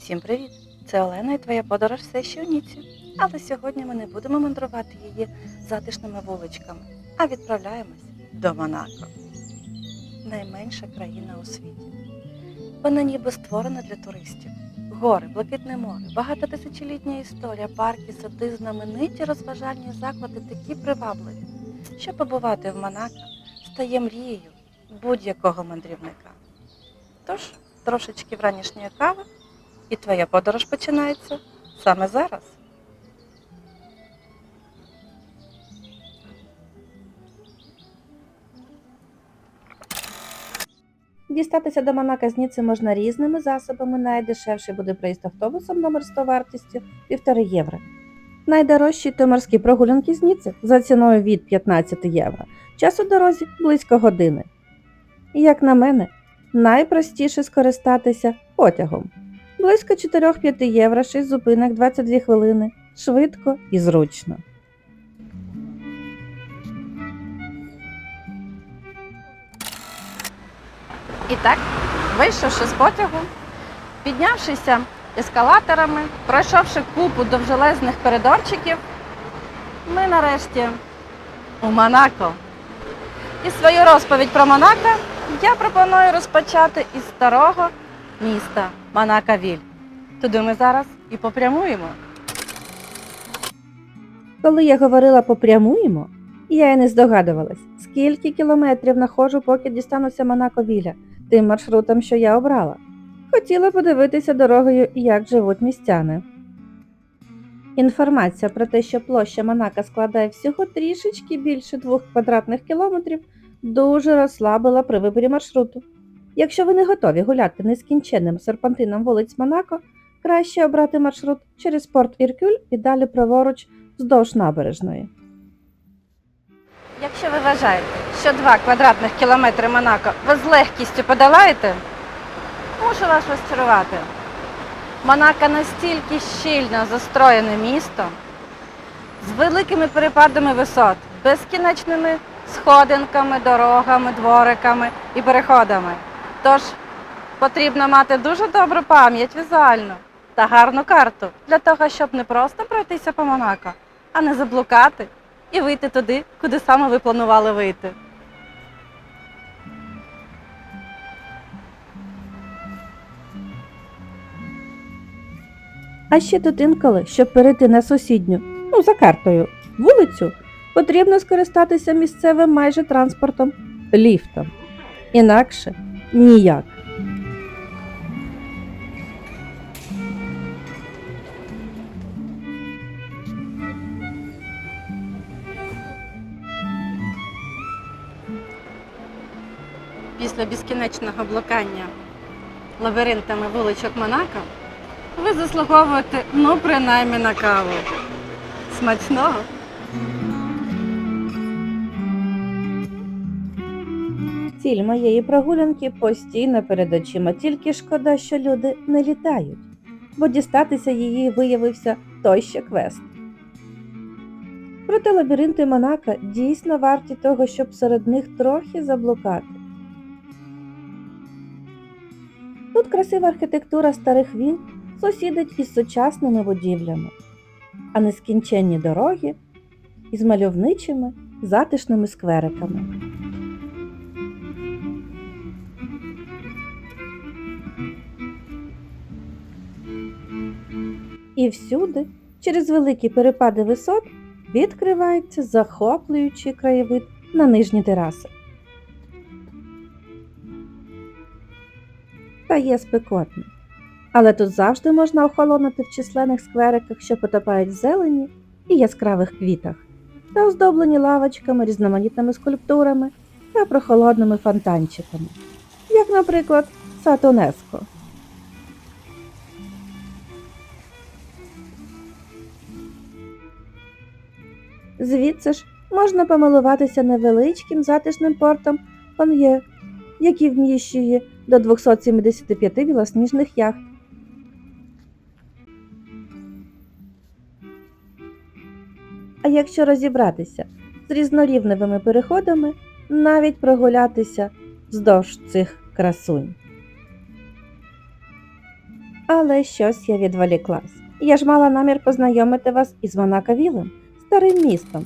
Всім привіт! Це Олена і твоя подорож все ще у Ніці. Але сьогодні ми не будемо мандрувати її затишними вуличками, а відправляємось до Монако. Найменша країна у світі. Вона ніби створена для туристів. Гори, блакитне море, багатотисячолітня історія, парки, сади, знамениті розважальні заклади такі привабливі, що побувати в Монако стає мрією будь-якого мандрівника. Тож, трошечки вранішньої кави і твоя подорож починається саме зараз. Дістатися до Монако з Ніци можна різними засобами. Найдешевший буде проїзд автобусом номер 100 вартістю 1,5 євро. Найдорожчі то морські прогулянки з Ніци за ціною від 15 євро. Час у дорозі близько години. І, Як на мене, найпростіше скористатися потягом. Близько 4-5 євро, 6 зупинок, 22 хвилини. Швидко і зручно. І так, вийшовши з потягу, піднявшися ескалаторами, пройшовши купу довжелезних коридорчиків, ми нарешті у Монако. І свою розповідь про Монако я пропоную розпочати із старого міста Монако-Віль. Туди ми зараз і попрямуємо. Коли я говорила попрямуємо, я й не здогадувалась, скільки кілометрів находжу, поки дістануся Монако Віля, тим маршрутом, що я обрала. Хотіла подивитися дорогою, як живуть містяни. Інформація про те, що площа Монако складає всього трішечки більше двох квадратних кілометрів, дуже розслабила при виборі маршруту. Якщо ви не готові гуляти нескінченним серпантином вулиць Монако, краще обрати маршрут через порт Іркюль і далі праворуч вздовж набережної. Якщо ви вважаєте, що 2 квадратних кілометри Монако ви з легкістю подолаєте, мушу вас розчарувати. Монако настільки щільно застроєне місто з великими перепадами висот, безкінечними сходинками, дорогами, двориками і переходами. Тож потрібно мати дуже добру пам'ять візуальну та гарну карту для того, щоб не просто пройтися по Монако, а не заблукати і вийти туди, куди саме ви планували вийти. А ще тут інколи, щоб перейти на сусідню, ну за картою, вулицю, потрібно скористатися місцевим майже транспортом ліфтом. Інакше ніяк. Після безкінечного блукання лабіринтами вуличок Монако ви заслуговуєте ну принаймні на каву. Смачного! Ціль моєї прогулянки постійно перед очима, тільки шкода, що люди не літають, бо дістатися її виявився той ще квест. Проте лабіринти Монако дійсно варті того, щоб серед них трохи заблукати. Тут красива архітектура старих він сусідить із сучасними будівлями, а нескінченні дороги із мальовничими затишними сквериками. І всюди, через великі перепади висот, відкривається захоплюючий краєвид на нижні тераси. Та є спекотно. Але тут завжди можна охолонути в численних сквериках, що потопають в зелені і яскравих квітах, та оздоблені лавочками, різноманітними скульптурами та прохолодними фонтанчиками, як, наприклад, Сатонеско. Звідси ж можна помилуватися невеличким затишним портом Пон'є, який вміщує до 275 білосніжних яхт. А якщо розібратися з різнорівневими переходами, навіть прогулятися вздовж цих красунь. Але щось я відволіклась. Я ж мала намір познайомити вас із Монакавілем, старим містом.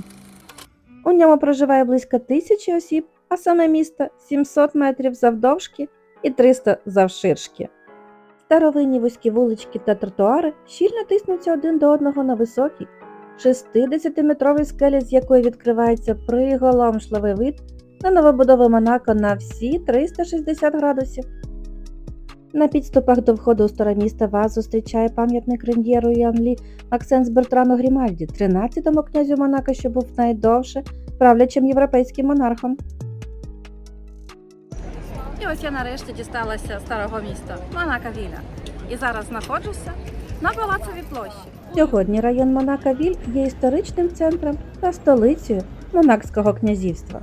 У ньому проживає близько тисячі осіб, а саме місто 700 метрів завдовжки і 300 завширшки. Старовинні вузькі вулички та тротуари щільно тиснуться один до одного на високій, 60-метровій скелі, з якої відкривається приголомшливий вид на новобудови Монако на всі 360 градусів. На підступах до входу у старе місто вас зустрічає пам'ятник Рен'єру і Анлі Максенс Бертрану Грімальді, 13-му князю Монако, що був найдовше правлячим європейським монархом. І ось я нарешті дісталася старого міста Монако Віля. І зараз знаходжуся на Палацовій площі. Сьогодні район Монако-Віль є історичним центром та столицею Монакського князівства.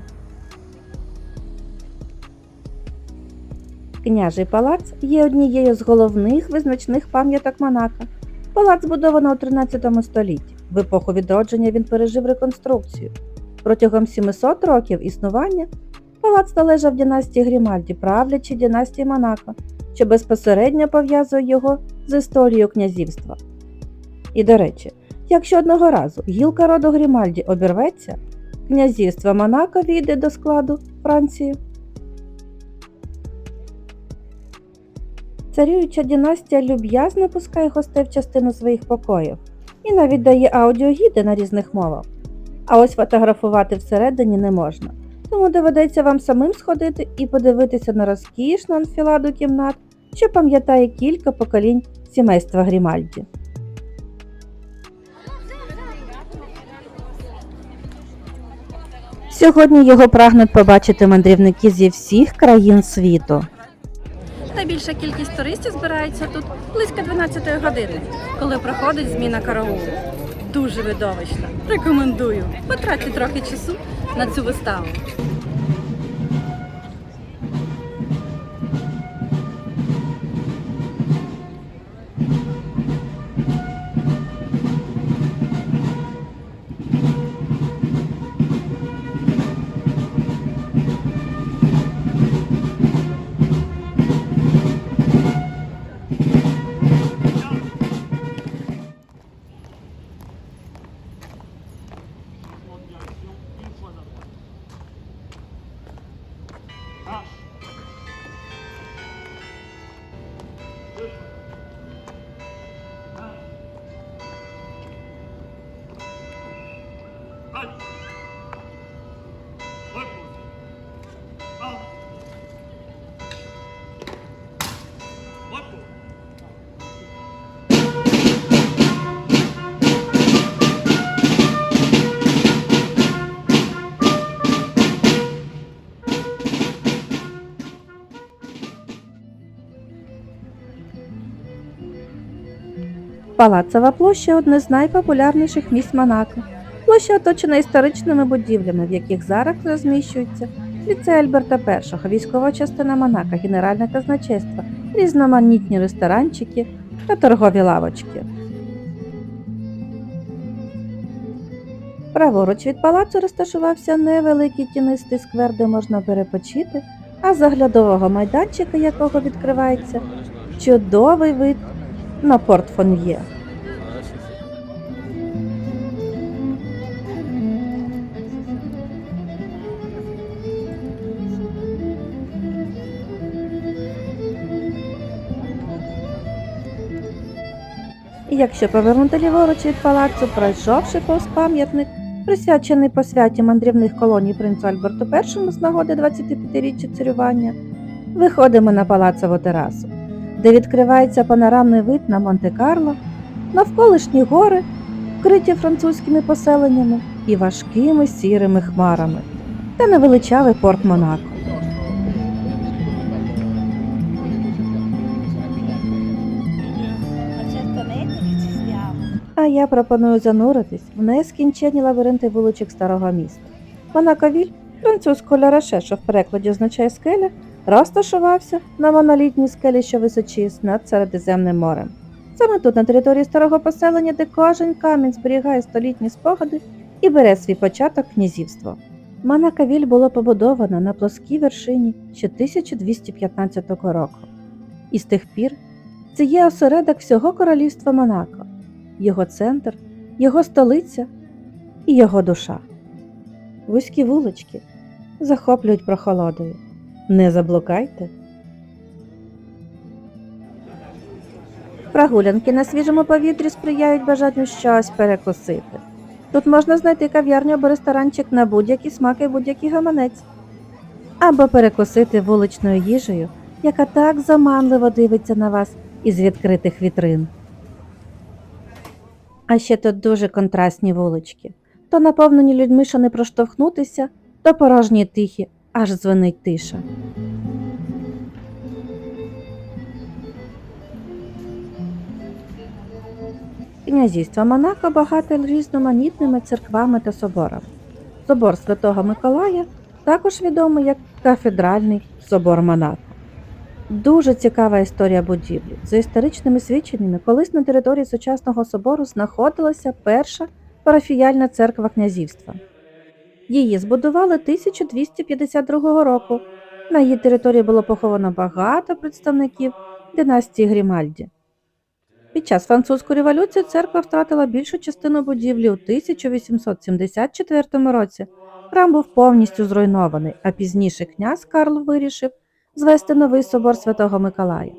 Княжий палац є однією з головних визначних пам'яток Монако. Палац збудовано у 13 столітті. В епоху відродження він пережив реконструкцію. Протягом 700 років існування палац належав династії Грімальді, правлячій династії Монако, що безпосередньо пов'язує його з історією князівства. І до речі, якщо одного разу гілка роду Грімальді обірветься, князівство Монако війде до складу Франції. Царююча династія люб'язно пускає гостей в частину своїх покоїв і навіть дає аудіогіди на різних мовах. А ось фотографувати всередині не можна, тому доведеться вам самим сходити і подивитися на розкішну анфіладу кімнат, що пам'ятає кілька поколінь сімейства Грімальді. Сьогодні його прагнуть побачити мандрівники зі всіх країн світу. Найбільша кількість туристів збирається тут близько 12 години, коли проходить зміна караулу. Дуже видовищно. Рекомендую. Потратьте трохи часу на цю виставу. Палацова площа одне з найпопулярніших місць Монако. Площа оточена історичними будівлями, в яких зараз розміщуються ліцей Альберта І, військова частина Монако, генеральне казначейство, різноманітні ресторанчики та торгові лавочки. Праворуч від палацу розташувався невеликий тінистий сквер, де можна перепочити, а з оглядового майданчика якого відкривається чудовий вид на порт Фон'є. І якщо повернути ліворуч від палацу, пройшовши повз пам'ятник, присвячений посвяті мандрівних колоній принцу Альберту І з нагоди 25-річчя царювання, виходимо на палацову терасу, де відкривається панорамний вид на Монте-Карло, навколишні гори, вкриті французькими поселеннями і важкими сірими хмарами, та невеличавий порт Монако. А я пропоную зануритись в нескінченні лабіринти вуличок старого міста. Монаковіль, французького ляроше, що в перекладі означає скеля, розташувався на монолітній скелі, що височість над Середземним морем. Саме тут, на території старого поселення, де кожен камінь зберігає столітні спогади і бере свій початок князівство. Монакавіль було побудовано на плоскій вершині ще 1215 року. І з тих пір Це є осередок всього королівства Монако, його центр, його столиця і його душа. Вузькі вулички захоплюють прохолодою. Не заблукайте. Прогулянки на свіжому повітрі сприяють бажанню щось перекусити. Тут можна знайти кав'ярню або ресторанчик на будь-які смаки будь-який гаманець. Або перекусити вуличною їжею, яка так заманливо дивиться на вас із відкритих вітрин. А ще тут дуже контрастні вулички. То наповнені людьми, що не проштовхнутися, то порожні тихі, аж дзвенить тиша. Князівство Монако багате різноманітними церквами та соборами. Собор Святого Миколая також відомий як кафедральний собор Монако. Дуже цікава історія будівлі. За історичними свідченнями, колись на території сучасного собору знаходилася перша парафіяльна церква князівства. Її збудували 1252 року. На її території було поховано багато представників династії Грімальді. Під час французької революції церква втратила більшу частину будівлі у 1874 році. Храм був повністю зруйнований, а пізніше князь Карл вирішив звести новий собор Святого Миколая.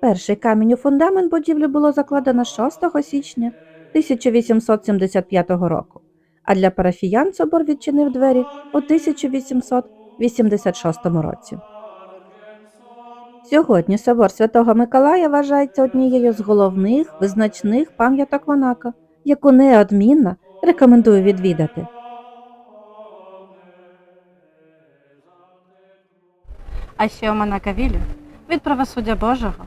Перший камінь у фундамент будівлі було закладено 6 січня 1875 року, а для парафіян собор відчинив двері у 1886 році. Сьогодні собор Святого Миколая вважається однією з головних визначних пам'яток Монако, яку неодмінно рекомендую відвідати. А ще у Монакавілі від правосуддя Божого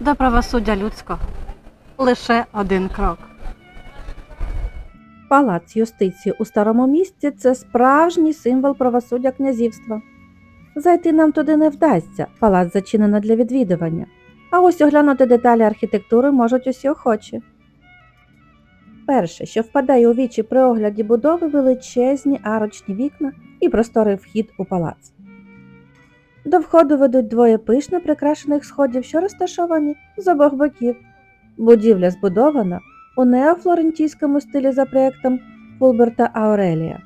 до правосуддя людського лише один крок. Палац юстиції у старому місті це справжній символ правосуддя князівства. Зайти нам туди не вдасться, палац зачинено для відвідування. А ось оглянути деталі архітектури можуть усі охочі. Перше, що впадає у вічі при огляді будови величезні арочні вікна і просторий вхід у палац. До входу ведуть двоє пишно прикрашених сходів, що розташовані з обох боків. Будівля збудована у неофлорентійському стилі за проєктом Фулберта Аурелія.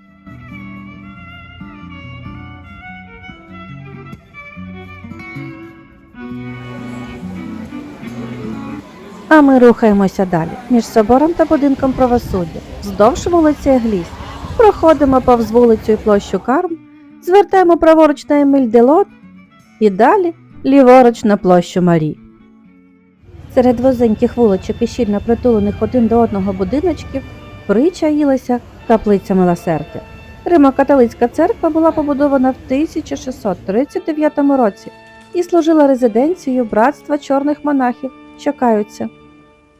А ми рухаємося далі між собором та будинком правосуддя, вздовж вулиці Егліс. Проходимо повз вулицю і площу Карм, звертаємо праворуч на Еміль Делот і далі ліворуч на площу Марі. Серед вузеньких вуличок і щільно притулених один до одного будиночків причаїлася каплиця милосердя. Римо-католицька церква була побудована в 1639 році і служила резиденцією братства чорних монахів, що каються.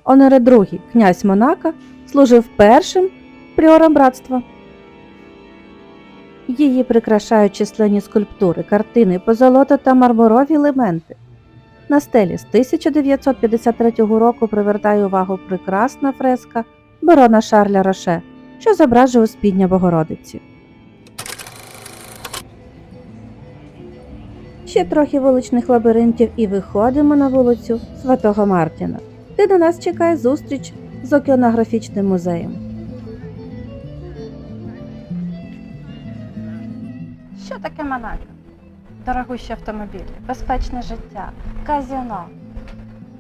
Онере II, князь Монака, служив першим пріором братства. Її прикрашають численні скульптури, картини, позолота та мармурові елементи. На стелі з 1953 року привертає увагу прекрасна фреска барона Шарля Роше, що зображує спідня Богородиці. Ще трохи вуличних лабіринтів і виходимо на вулицю Святого Мартіна, де на нас чекає зустріч з океанографічним музеєм. Що таке Монако? Дорогущі автомобілі, безпечне життя, казіно.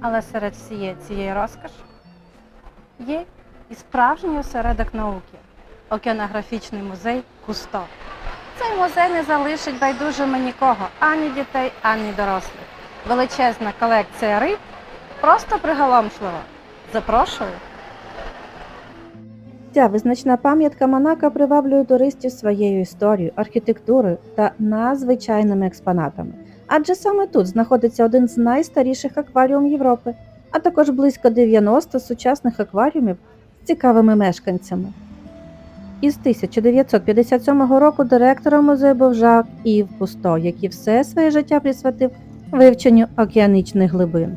Але серед всієї цієї розкоші є і справжній осередок науки океанографічний музей Кусто. Цей музей не залишить байдужими нікого, ані дітей, ані дорослих. Величезна колекція риб просто приголомшлива. Запрошую. Ця визначна пам'ятка Монако приваблює туристів своєю історією, архітектурою та надзвичайними експонатами. Адже саме тут знаходиться один з найстаріших акваріумів Європи, а також близько 90 сучасних акваріумів з цікавими мешканцями. Із 1957 року директором музею був Жак Ів Кусто, який все своє життя присвятив вивченню океанічних глибин.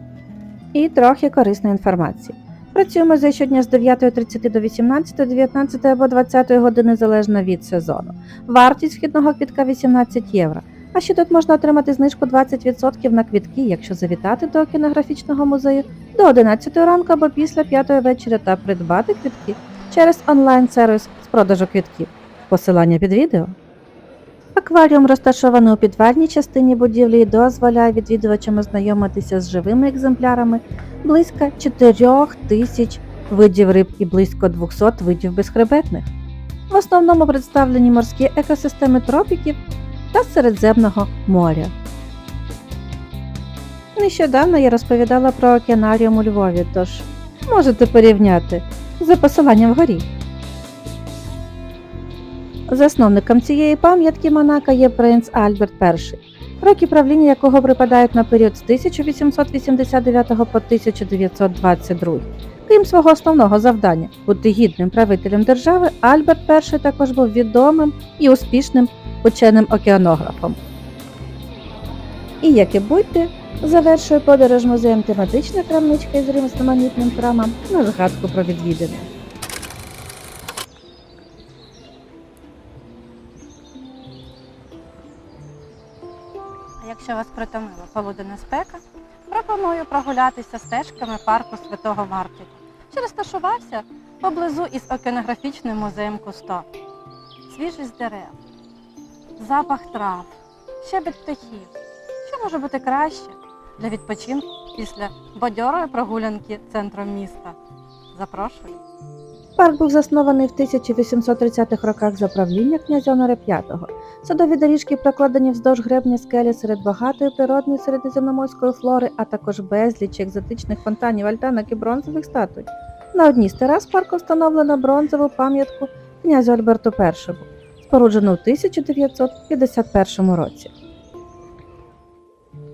І трохи корисної інформації. Працює музей щодня з 9.30 до 18, 19 або 20 години залежно від сезону. Вартість вхідного квітка 18 євро, А ще тут можна отримати знижку 20% на квітки, якщо завітати до кінографічного музею до 11 ранку або після 5 вечора та придбати квітки через онлайн-сервіс з продажу квітків. Посилання під відео. Акваріум, розташований у підвальній частині будівлі, і дозволяє відвідувачам ознайомитися з живими екземплярами близько 4 тисяч видів риб і близько 200 видів безхребетних. В основному представлені морські екосистеми тропіків та Середземного моря. Нещодавно я розповідала про океанаріум у Львові, тож можете порівняти за посиланням вгорі. Засновником цієї пам'ятки Монако є принц Альберт І, роки правління якого припадають на період з 1889 по 1922. Крім свого основного завдання бути гідним правителем держави, Альберт І також був відомим і успішним ученим океанографом. І як і будьте, завершує подорож музеєм тематична крамничка із різноманітним крамом на згадку про відвідини. Якщо вас притомила полуденна спека, пропоную прогулятися стежками парку Святого Мартіна, що розташувався поблизу із океанографічним музеєм Кусто. Свіжість дерев, запах трав, щебет птахів. Що може бути краще для відпочинку після бадьорої прогулянки центром міста? Запрошую. Парк був заснований в 1830-х роках за правління князя Онора V. Садові доріжки прокладені вздовж гребня скелі серед багатої природної середземноморської флори, а також безліч екзотичних фонтанів, альтанок і бронзових статуй. На одній з терас парку встановлено бронзову пам'ятку князю Альберту І, споруджену у 1951 році.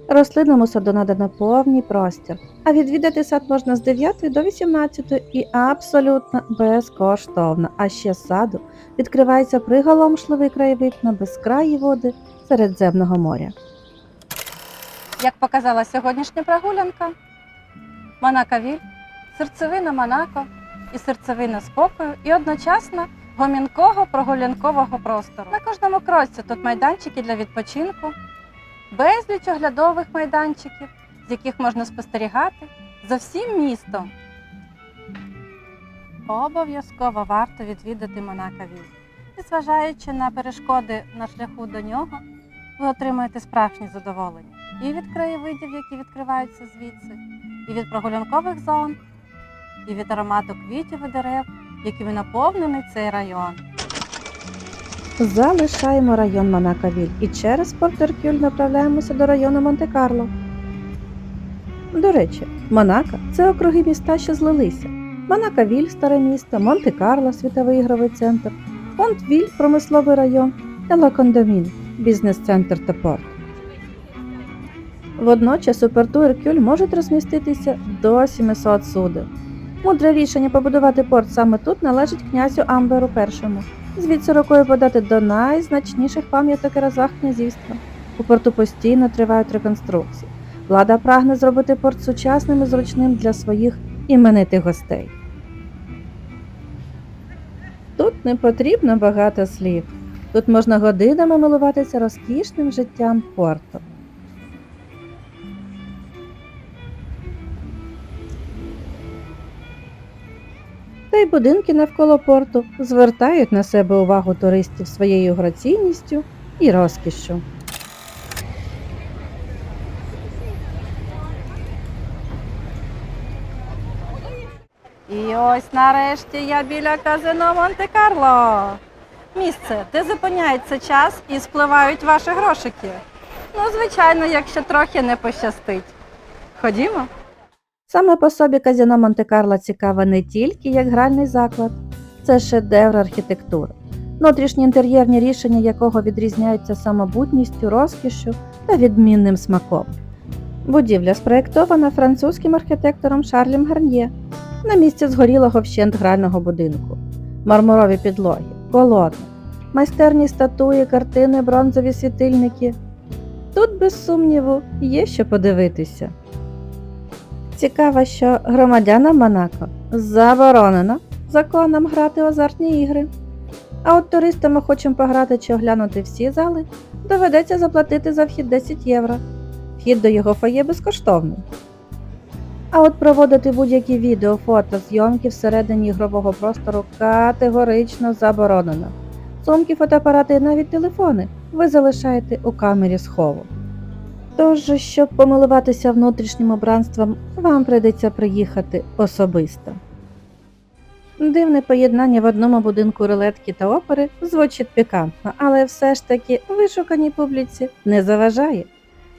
Рослинному саду надано повний простір, а відвідати сад можна з 9 до 18 і абсолютно безкоштовно. А ще з саду відкривається приголомшливий краєвид на безкраї води Середземного моря. Як показала сьогоднішня прогулянка, Монакавіль, серцевина Монако і серцевина спокою, і одночасно гомінкого прогулянкового простору. На кожному кроці тут майданчики для відпочинку, безліч оглядових майданчиків, з яких можна спостерігати за всім містом. Обов'язково варто відвідати Монакавіль. Незважаючи на перешкоди на шляху до нього, ви отримаєте справжнє задоволення і від краєвидів, які відкриваються звідси, і від прогулянкових зон, і від аромату квітів і дерев, якими наповнений цей район. Залишаємо район Монакавіль і через Порт Еркюль направляємося до району Монте-Карло. До речі, Монако це округи міста, що злилися. Монакавіль старе місто, Монте-Карло світовий ігровий центр, Фонтвіль промисловий район та Лакондомін бізнес-центр та порт. Водночас у порту Еркюль можуть розміститися до 700 суден. Мудре рішення побудувати порт саме тут належить князю Амберу І. Звідси рукою подати до найзначніших пам'яток і розваг князівства. У порту постійно тривають реконструкції. Влада прагне зробити порт сучасним і зручним для своїх іменитих гостей. Тут не потрібно багато слів. Тут можна годинами милуватися розкішним життям порту. Та й будинки навколо порту звертають на себе увагу туристів своєю граційністю і розкішшю. І ось нарешті я біля казино Монте-Карло. Місце, де зупиняється час і спливають ваші грошики. Ну, звичайно, якщо трохи не пощастить. Ходімо. Саме по собі казино Монте-Карло цікаве не тільки як гральний заклад, це шедевр архітектури, внутрішні інтер'єрні рішення якого відрізняються самобутністю, розкішшю та відмінним смаком. Будівля спроєктована французьким архітектором Шарлем Гарньє на місці згорілого вщент грального будинку, мармурові підлоги, колони, майстерні статуї, картини, бронзові світильники. Тут, без сумніву, є що подивитися. Цікаво, що громадянам Монако заборонено законом грати в азартні ігри. А от туристам охочим пограти чи оглянути всі зали, доведеться заплатити за вхід 10 євро. Вхід до його фоє безкоштовний. А от проводити будь-які відео, фото, зйомки всередині ігрового простору категорично заборонено. Сумки, фотоапарати і навіть телефони ви залишаєте у камері схову. Тож, щоб помилуватися внутрішнім обранством, вам прийдеться приїхати особисто. Дивне поєднання в одному будинку рулетки та опери звучить пікантно, але все ж таки вишуканій публіці не заважає.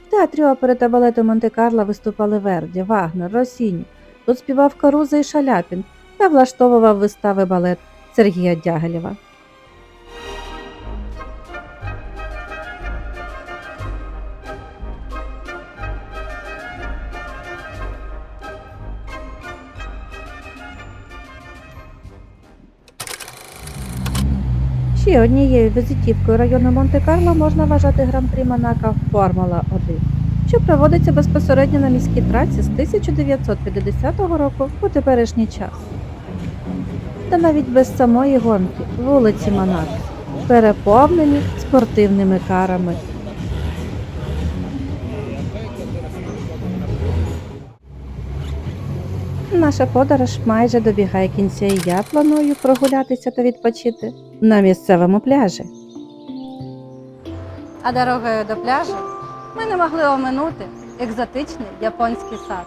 В театрі опери та балету Монте-Карло виступали Верді, Вагнер, Росіні. Тут співав Каруза і Шаляпін та влаштовував вистави балет Сергія Дягилєва. Ще однією візитівкою району Монте-Карло можна вважати гран-прі Монако Формула 1, що проводиться безпосередньо на міській трасі з 1950 року по теперішній час. Та навіть без самої гонки вулиці Монако переповнені спортивними карами. Наша подорож майже добігає кінця, і я планую прогулятися та відпочити на місцевому пляжі. А дорогою до пляжу ми не могли оминути екзотичний японський сад.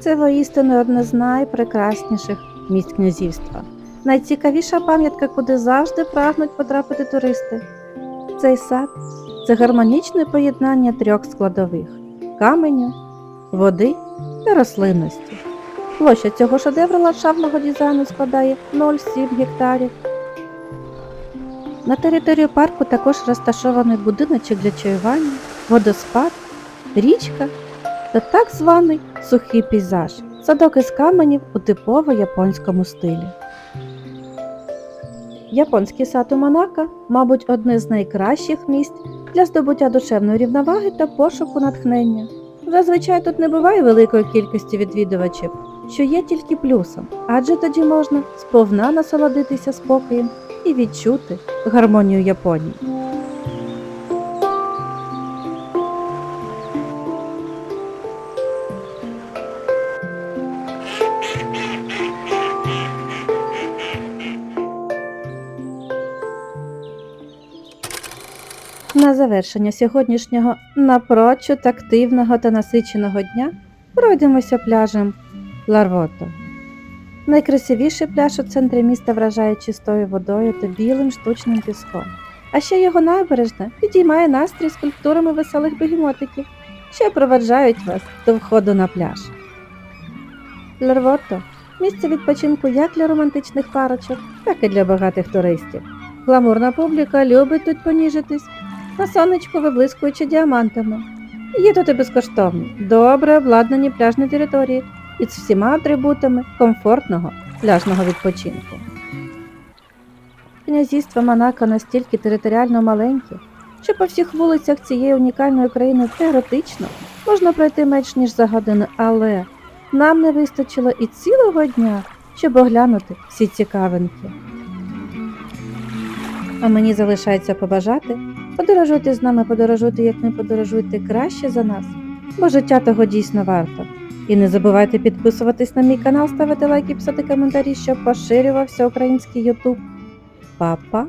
Це воістину одне з найпрекрасніших місць князівства. Найцікавіша пам'ятка, куди завжди прагнуть потрапити туристи. Цей сад це гармонічне поєднання трьох складових каменю, води та рослинності. Площа цього шедевру ландшафтного дизайну складає 0,7 гектарів. На території парку також розташований будиночок для чаювання, водоспад, річка та так званий сухий пейзаж, садок із каменів у типово японському стилі. Японський сад у Монако, мабуть, одне з найкращих місць для здобуття душевної рівноваги та пошуку натхнення. Зазвичай тут не буває великої кількості відвідувачів, що є тільки плюсом, адже тоді можна сповна насолодитися спокоєм і відчути гармонію Японії. На завершення сьогоднішнього напрочуд активного та насиченого дня пройдемося пляжем Ларвото. Найкрасивіший пляж у центрі міста вражає чистою водою та білим штучним піском. А ще його набережна підіймає настрій скульптурами веселих бегемотиків, що проведжають вас до входу на пляж. Ларвото місце відпочинку як для романтичних парочок, так і для багатих туристів. Гламурна публіка любить тут поніжитись на сонечку виблискуючи діамантами. Є тут і безкоштовні, добре обладнані пляжні території із всіма атрибутами комфортного пляжного відпочинку. Князівство Монако настільки територіально маленьке, що по всіх вулицях цієї унікальної країни теоретично можна пройти менш ніж за годину, але нам не вистачило і цілого дня, щоб оглянути всі цікавинки. А мені залишається побажати Подорожуйте з нами, подорожуйте, як не подорожуйте краще за нас, бо життя того дійсно варто. І не забувайте підписуватись на мій канал, ставити лайки, писати коментарі, щоб поширювався український Ютуб. Па-па!